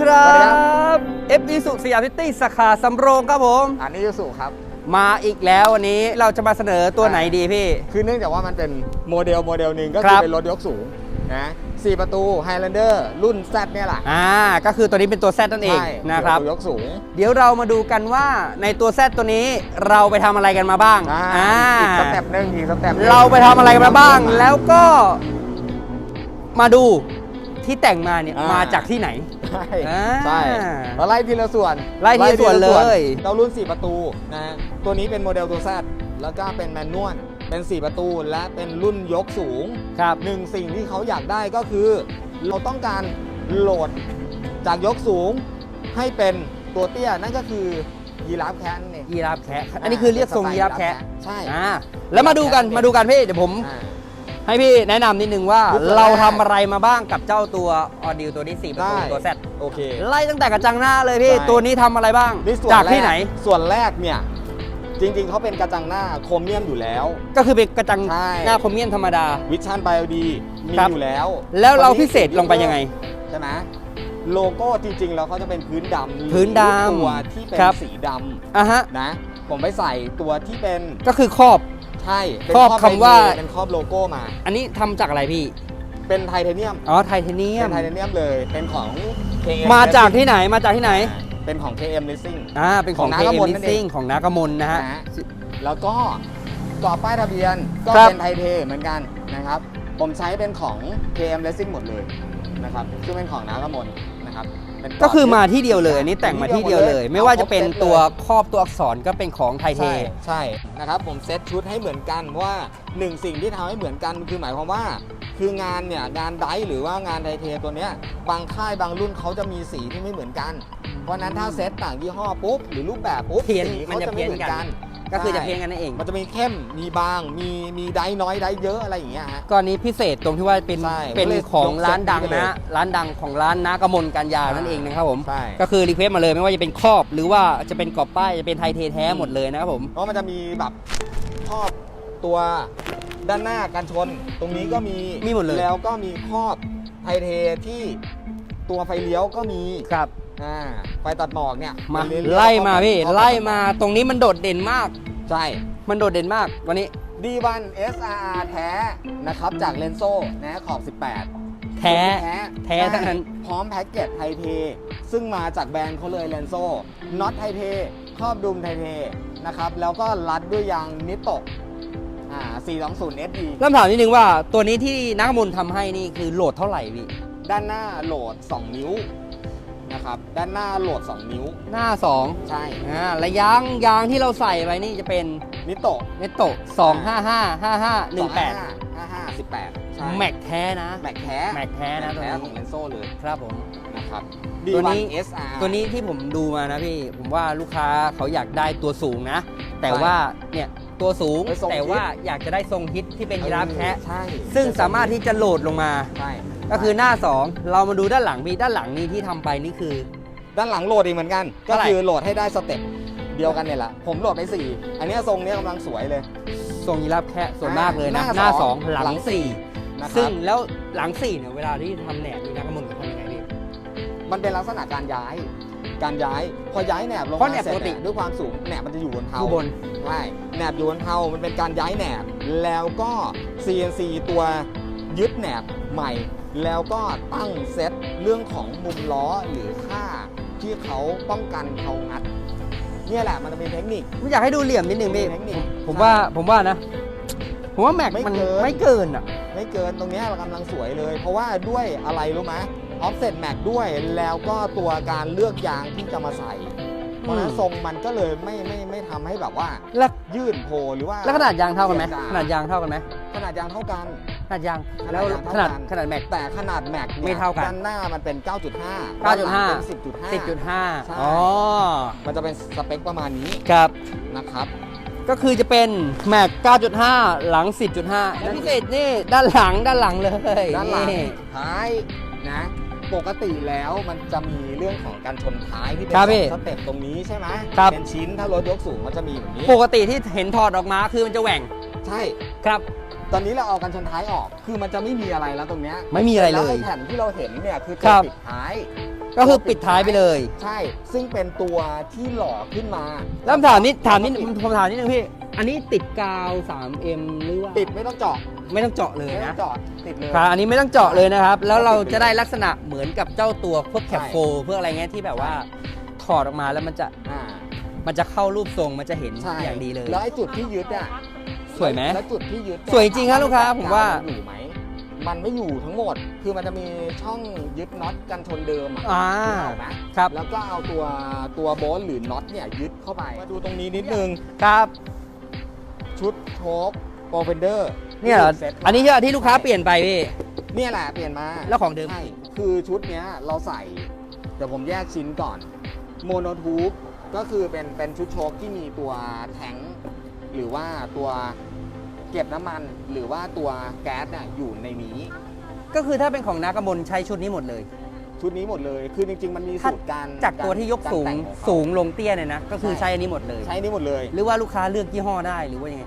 ครับสวัสดีครับ f อ s u สยามซิตี้สาขาสำโรงครับผม อันนี้ยูสุครับ มาอีกแล้ววันนี้เราจะมาเสนอตัวไหนดีพี่ คือเนื่องจากว่ามันเป็นโมเดลโมเดลหนึ่งก็คคืรัอบ เป็นรถยกสูงนะสี่ประตู Highlander รุ่น Z เนี่ยแหละอ่า ก็คือตัวนี้เป็นตัว Z นั่นเองใช่นะครับยกสูงเดี๋ยวเรามาดูกันว่าในตัว Z ตัวนี้เราไปทำอะไรกันมาบ้างอ่าอ่าอีกสเต็ปหนึ่งอีกสเต็ปหนึ่งเราไปทำอะไรกันมาบ้าง แล้วก็ มาดูที่แต่งมาเนี่ยอ่ามมาจากที่ไหน ใช่อ่าใช่เราไล่ทีละส่วนไล่ทีละส่วนเลย เรารุ่น 4 ประตูนะฮะตัวนี้เป็นโมเดลตัว Z แล้วก็เป็นแมนนวลเป็น 4 ประตูและเป็นรุ่นยกสูง ครับ หนึ่งสิ่งที่เขาอยากได้ก็คือ เราต้องการโหลดจากยกสูงให้เป็นตัวเตี้ย นั่นก็คือยีราฟแคนเนี่ยยีราฟแคะอันนี้คือเรียกทรงยีราฟแคะใช่ อ่าแล้วมาดูกันมาดูกันพี่เดี๋ยวผม อ่า ให้พี่แนะนำนิดนึงว่ายุคแรกเราทำอะไรมาบ้างกับเจ้าตัวออดิวตัวนี้4ประตูได้ ตัว Z โอเค ไล่ตั้งแต่กระจังหน้าเลยพี่ใช่ตัวนี้ทำอะไรบ้าง นี่ส่วนจากที่แรไหน ส่วนแรกเนี่ย จริงๆ เขาเป็นกระจังหน้าโครเมียมอยู่แล้ว ก็คือเป็นกระจังใช่ หน้าคอมเมียนธรรมดา วิชั่นไบโอดีมีครับ อยู่แล้วแล้วเราตอนนี้พิเศษลงไปยังไง ใช่ไหมโลโก้จริงๆ แล้วเขาจะเป็นพื้นดำหรือพื้นดำตัวที่เป็นครับ สีดอะฮะำนะ ผมไปใส่ตัวที่เป็นก็คือครอบใช่ เป็นครอบไทคำว่าเป็นครอบโลโก้มา อันนี้ทำจากอะไรพี่ เป็นไทเทเนียม อ๋อไทเทเนียเป็ม นไทเทเนียมเลย เป็นของ KM มาจากที่ไหนมาจากที่ไหนอ่าเป็นของ KM Racing อ่าเป็นของ ของน้า KM กมลนั่นเอง Leasing ของนากมลนะฮะ นะฮะแล้วก็กรอบป้ายทะเบียนก็ครับ เป็นไทเทเหมือนกันนะครับ ผมใช้เป็นของ KM Racing หมดเลย นะครับซึ่งเป็นของน้ากมลนะครับเป็นรบก็คือมาที่เดียวเลยอันนี้แต่งมาที่เดียวเลย ไม่ว่าจะเป็นอครบซตลยตัวครอบตัวอักษรก็เป็นของไทเท ใช่ใช่นะครับผมเซตชุดให้เหมือนกันเพราะว่าหนึ่งสิ่งที่ทำให้เหมือนกันคือหมายความว่า คืองานเนี่ยงานไดฟ์หรือว่างานไทเทตัวเนี้ยบางค่ายบางรุ่นเขาจะมีสีที่ไม่เหมือนกัน เพราะฉะนั้นถ้าเซตต่างยี่ห้อปุ๊บหรือรูปแบบปุ๊บเพี้ยนสีมันเขาจะจะไม่เหมือนเพี้ยนกักันน ก็คือจะใช่เพียงกันนั่นเอง มันจะมีเข้มมีบาง มีมีไดฟ์น้อยไดฟ์เยอะอะไรอย่างเงี้ยฮะ ก็อันนี้พิเศษตรงที่ว่าเป็นใช่เป็นก็เลยของยกเซตร้านดังนี้ไปเลยนะร้านดังของร้านนากมลการยานั่นเองนะครับผม ใช่ ก็คือรีเควสมาเลยไม่ว่าจะเป็นครอบ หรือว่าจะเป็นกรอบป้ายจะเป็นไทเทแท้หมดเลยนะครับผม เพราะมันจะมีแบบครอบตัวด้านหน้ากันชน ตรงนี้ก็มีมีหมดเลย แล้วก็มีครอบไทเทที่ตัวไฟเลี้ยวก็มี ครับ อ่าไฟตัดหมอกเนี่ยมาเยไล่มาครอบพี่ครอบไล่มาตรงนี้มันโดดเด่นมาก ใช่ มันโดดเด่นมากวันนี้ D1 SRR แท้นะครับจากเลนโซนะขอบ 18แท้แท้ทั้งนั้นใช่พร้อมแพ็กเกจไทเท ซึ่งมาจากแบรนด์เขาเลยเลนโซน็อตไทเทครอบดุมไทเทนะครับแล้วก็รัดด้วยยางนิโตะอ่า420 SE เริ่มถามนิดนึงว่าตัวนี้ที่นักมลทำให้นี่คือโหลดเท่าไหร่พี่ ด้านหน้าโหลด 2 นิ้ว นะครับ ด้านหน้าโหลด 2 นิ้ว หน้า2ใช่ อ่าและยางยางที่เราใส่ไปนี่จะเป็นนิโตะเนตโต255 55 18 55 18 ใช่ แม็กแท้นะ แม็กแท้แม็กแท้นะตัวแท้นี้ของเลนโซเลยครับผม นะครับ ตัวนี้ D1 SR ตัวนี้ที่ผมดูมานะพี่ ผมว่าลูกค้าเขาอยากได้ตัวสูงนะ แต่ใช่ว่าเนี่ยตัวสูง เป็นทรงแต่ว่าอยากจะได้ทรงฮิตที่เป็นยีราฟแคะใช่ซึ่งสามารถที่จะโหลดลงมา ใช่ ก็คือหน้า 2 เรามาดูด้านหลังพี่ด้านหลังนี้ที่ทำไปนี่คือ ด้านหลังโหลดอีกเหมือนกัน ก็เท่าไหร่ คือโหลดให้ได้สเต็ปเดียวกันเนี่ยแหละผมโหลดไป4อันเนี้ยทรงเนี้ยกำลังสวยเลย ทรงยีราฟแคะส่วนมากเลยนะหน้าหน้าสอง2หลัหลังงสี่4นะคซึ่รังบแล้วหลัง4เนี่ยเวลาที่ทำแหนบนี่นักมลเขาทำยังไงพี่ มันเป็นลักษณะการย้าย การย้ายพอย้ายแหนบลงเพราะมาแหนบเสร็จปกติ เนี่ยด้วยความสูงแหนบมันจะอยู่บนเท้าอยู่บน ใช่แหนบอยู่บนเท้ามันเป็นการย้ายแหนบ แล้วก็ CNC ตัวยึดแหนบใหม่ แล้วก็ตั้งเซตเรื่องของมุมล้อหรือค่าที่เขาป้องกันเขางัดเนี่ยแหละมันจะเป็นเทคนิค ผมอยากให้ดูเหลี่ยมนิดนึงพี่เทคนิคผมใช่ว่าผมว่านะ ผมว่าแม็กไม่มันเกินไม่เกินอะ ไม่เกินตรงเนี้ยกำลังสวยเลย เพราะว่าด้วยอะไรรู้ไหมออฟเซ็ตแม็กด้วยแล้วก็ตัวการเลือกยางที่จะมาใส่เพ ราะฉะนั้นทรงมันก็เลยไม่ไม่ไม่ทำให้แบบว่าแล้วยืดโผล่หรือว่าแล้วขนาดยางเท่ากันไหมสียขนาดยางเท่ากันไหมขนาดยางเท่ากัน ขนาดยางขนาดแล้วยางเท่าขนาดกันขนาดแม็ก แต่ขนาดแม็กนี่ยไม่เท่ากันด้านหน้ามันเป็น 9.5 9.5ด้านหลังเป็น10.5 10.5ใช่อ๋อมันจะเป็นสเปคประมาณนี้ครับนะครับ ก็คือจะเป็นแม็ก 9.5 หลัง 10.5และพิเศษนี่ด้านหลังด้านหลังเลยด้านหลังนี่ท้ายนะ ปกติแล้วมันจะมีเรื่องของการชนท้ายที่เป็นครับสพี่องสเต็ปตรงนี้ใช่ไหมครับ เป็นชิ้นถ้ารถยกสูงมันจะมีแบบนี้ปกติที่เห็นถอดออกมาคือมันจะแหว่งใช่ ครับ ตอนนี้เราเอากันชนท้ายออก คือมันจะไม่มีอะไรแล้วตรงเนี้ยไม่มีอะไรเลแล้วยไอ้แผ่นที่เราเห็นเนี่ยคือคตัวรับ ปิดท้าย ก็คือปิดท้ายไปเลย ใช่ ซึ่งเป็นตัวที่หล่อขึ้นมาแล้วถามนิดถามนิดผมถามนิดนึงพี่ อันนี้ติดกาว 3M หรือว่า ติดไม่ต้องเจาะ ไม่ต้องเจาะเลยไม่ต้อนะงเจาะติดเลย ครับอันนี้ไม่ต้องเจาะเลยนะครับ แล้วเราจะได้ลักษณะเหมือนกับเจ้าตัวพวกแคปโฟเพื่ออะไรเงี้ยที่แบบว่าถอดออกมาแล้วมันจะอ่ามันจะเข้ารูปทรงมันจะเห็นใช่อย่างดีเลย แล้วไอ้จุดที่ยึดอะสวยไหม แล้วจุดที่ยึดสวยจริงครับลูกค้าผมว่า นอยู่ไหมมันไม่อยู่ทั้งหมด คือมันจะมีช่องยึดน็อตกันชนเดิมอะอ่านึกออกไหมครับแล้วก็เอาตัวตัวโบลต์หรือน็อตเนี่ยยึดเข้าไป มาดูตรงนี้นิดนึง ครับ ชุดโชคโปรเฟนเดอร์ เนี่ยเหรออันนี้ใช่ปะที่ลูกค้าเปลี่ยนไปพี่ เนี่ยแหละเปลี่ยนมาแล้วของเดิม ใช่คือชุดเนี้ยเราใส่ เดี๋ยวผมแยกชิ้นก่อน โมโนทูบก็คือเป็นเป็นชุดโชคที่มีตัวแทงค์หรือว่าตัวเก็บน้ำมันหรือว่าตัวแก๊สเนี่ยอยู่ในนี้ ก็คือถ้าเป็นของนากำมลใช้ชุดนี้หมดเลย ชุดนี้หมดเลย คือจริง ๆ มันมีถ้าสูตรการจากตัวที่ยกสูงารแต่ของเขา สูงลงเตี้ยเนี่ยนะ ก็คือใช้อันนี้หมดเลย ใช้นี้หมดเลย หรือว่าลูกค้าเลือกยี่ห้อได้หรือว่ายังไง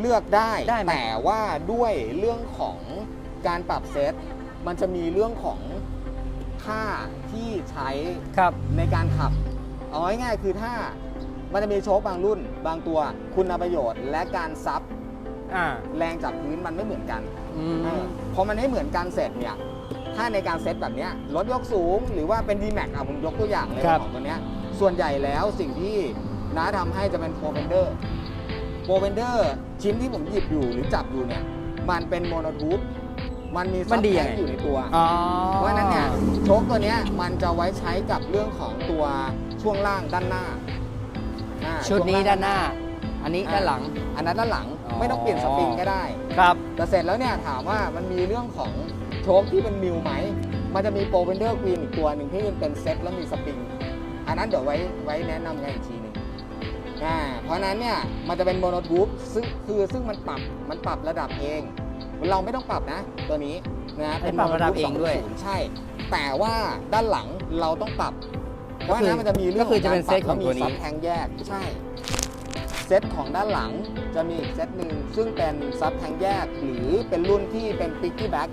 เลือกได้ ได้ไหม แต่ว่าด้วยเรื่องของการปรับเซต มันจะมีเรื่องของค่าที่ใช้ครับ ในการขับ เอาง่ายๆคือถ้ามันจะมีโชคบางรุ่น บางตัวคุณประโยชน์ และการซับอ่าแรงจากพื้นมันไม่เหมือนกัน อืม เออพอมันไม่เหมือนกันเสร็จเนี่ย ถ้าในการเซตแบบเนี้ยรถยกสูงหรือว่าเป็น d m a x อะผมยกตัวอย่างเลยครับ ของตัวเนี้ย ส่วนใหญ่แล้วสิ่งที่น้าทำให้จะเป็นโ r รเ e นเดอร์ โ r รเ e นเดอร์ชิ้นที่ผมหยิบอยู่หรือจับอยู่เนี่ย มันเป็นโมโนทูบมันมีมัซับนดีแทยังงไงอยู่ในตัว อ๋อเพราะฉะนั้นเนี่ยโชคตัวเนี้ยมันจะไว้ใช้กับเรื่องของตัวช่วงล่างด้านหน้าอ่าชุดนี้ช่วงล่งด้านหน้า อันนี้ด้านหลัง อันนั้นด้านหลังอ๋อ ไม่ต้องเปลี่ยนสปริงก็ได้ ครับ แต่เสร็จแล้วเนี่ยถามว่ามันมีเรื่องของโชคที่เป็นมิวไหม มันจะมีโปรเ e นเดอร์กรีนอีกตัวหนึ่งที่มันเป็นเซ็ตแล้วมีสปริง อันนั้นเดี๋ยวไว้ไว้แนะนำกันอีกทีหนึ่ง อ่าเพราะฉะนั้นเนี่ยมันจะเป็นโมโนทูบซึ่งคือซึ่งมันปรับมันปรับระดับเอง เราไม่ต้องปรับนะ ตัวนี้นะให้ปรับระดับเองด้วย2.0ใช่ แต่ว่าด้านหลังเราต้องปรับเพราะฉะนั้นมันจะมีเรื่องก็คือจะเป็นเซตของตัวนี้การปรับแล้มีซับแทงแยกใช่เซตของด้านหลังจะมีอีกเซตหนึ่งซึ่งเป็นซับแทงแยกหรือเป็นรุ่นที่เป็นปิกกี้แบ็ก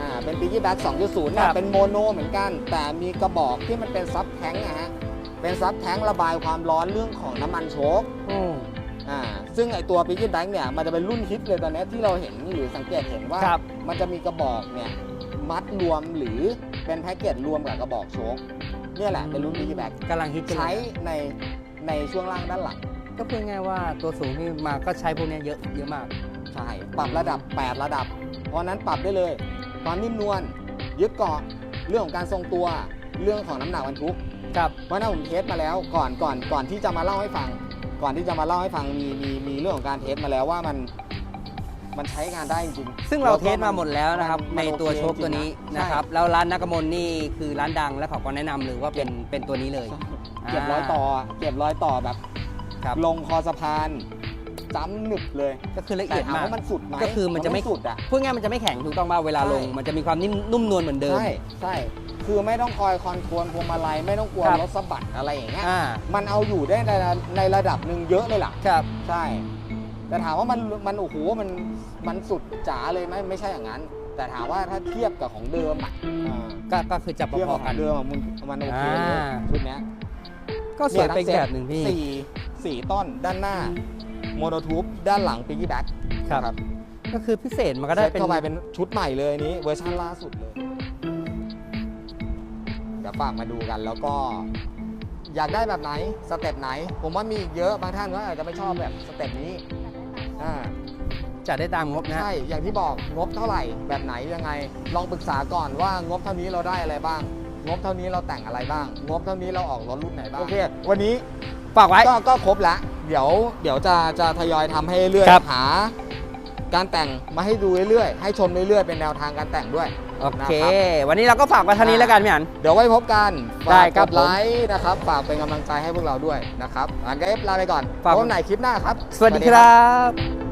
อ่าเป็นปิกกี้แบ็ก2.0เนี่คยรับเป็นโมโนเหมือนกัน แต่มีกระบอกที่มันเป็นซับแทงอะฮะ เป็นซับแทงระบายความร้อนเรื่องของน้ำมันโชคโอ้อ่าซึ่งไอตัวปิกกี้แบ็กเนี่ยมันจะเป็นรุ่นฮิตเลยตอนนี้ที่เราเห็นหรือสังเกตเห็นว่า ครับ มันจะมีกระบอกเนี่ยมัดรวมหรือเป็นแพ็กเกจรวมกับกระบอกโชคเนี่ยแหละเป็นรุ่นปิกกี้แบ็กกำลังฮิตกันเลยใช้ในในช่วงล่างด้านหลังก็พูดง่ายว่าตัวสูงนี่มาก็ใช้พวกเนี้ยเยอะเยอะมาก ใช่ปรับระดับ 8 ระดับ เพราะฉะนั้นปรับได้เลยความนิ่มนวลยึดเกาะเรื่องของการทรงตัวเรื่องของน้ำหนักบรรทุก ครับเพราะฉะนั้นผมเทสมาแล้วก่อนก่อนก่อนที่จะมาเล่าให้ฟัง ก่อนที่จะมาเล่าให้ฟังมีมีมีเรื่องของการเทสมาแล้วว่ามัน มันใช้งานได้จริงๆซึ่งเราแล้ก็เทสมาหมดแล้วนะครับ มัในโอเคตัวโชคตัวนี้จงๆนะครับ แล้วร้านนากำมลนี่คือร้านดังและเขาก็แนะนำเลยว่าเป็นเป็นตัวนี้เลยใช่เก็บรอยต่อเก็บรอยต่อแบบ ครับลงคอสะพานจ้ำหนึบเลยก็คือละแต่เอียดถามมาก ว่ามันสุดไหมก็คือมันจะไม่ สุดอะ พูดง่ายมันจะไม่แข็งถูกต้องป่ะเวลาลง ใช่ มันจะมีความนิ่มนุ่มนวลเหมือนเดิม ใช่ใช่ คือไม่ต้องคอยคอนโทรลพวงมาลัยไม่ต้องกลัวครับรถสะบัดอะไรอย่างเงี้ยอ่า มันเอาอยู่ได้ในในระดับหนึ่งเยอะเลยล่ะ ครับ ใช่ แต่ถามว่ามันมันโอ้โหมันมันสุดจ๋าเลยไหมไม่ใช่อย่างนั้น แต่ถามว่าถ้าเทียบกับของเดิมอะอ่าก็ก็คือจะพเทียบอกับๆขกัอน งเดิมอะมันมันโอเคเลยอ่า ชุดเนี้ย ก็สวยไปอีกแบบหนึ่งพี่ สี่สี่ต้นด้านหน้า โมโนทูบด้านหลังปิกกี้แบ็คครับ ก็คือพิเศษมันก็ได้เซ็ตเป็น เข้าไปเป็นชุดใหม่เลยอันนี้เวอร์ชันล่าสุดเลยเดี๋ยวฝากมาดูกัน แล้วก็อยากได้แบบไหนสเต็ปไหน ผมว่ามีอีกเยอะบางท่านก็อาจจะไม่ชอบแบบสเต็ปนี้อ่าจัดได้ตามงบนะใช่อย่างที่บอกงบเท่าไหร่แบบไหนยังไง ลองปรึกษาก่อนว่างบเท่านี้เราได้อะไรบ้าง งบเท่านี้เราแต่งอะไรบ้าง งบเท่านี้เราออกรถรุ่นไหนบ้างโอเควันนี้ฝากไว้ก็ก็ครบละเดี๋ยวเดี๋ยวจะจะทยอยทำให้เรื่อยครับหา การแต่งมาให้ดูเรื่อยๆให้ชมเรื่อยๆเป็นแนวทางการแต่งด้วย โอเคนะครับวันนี้เราก็ฝากไว้เท่านี้แล้วกันพี่อัน เดี๋ยวไว้พบกันได้ฝากครักบดไลค์นะครับ ฝากเป็นกำลังใจให้พวกเราด้วยนะครับอันก็เอฟลาไปก่อนฝากพบกันใหม่คลิปหน้าครับ สวัสดีครับ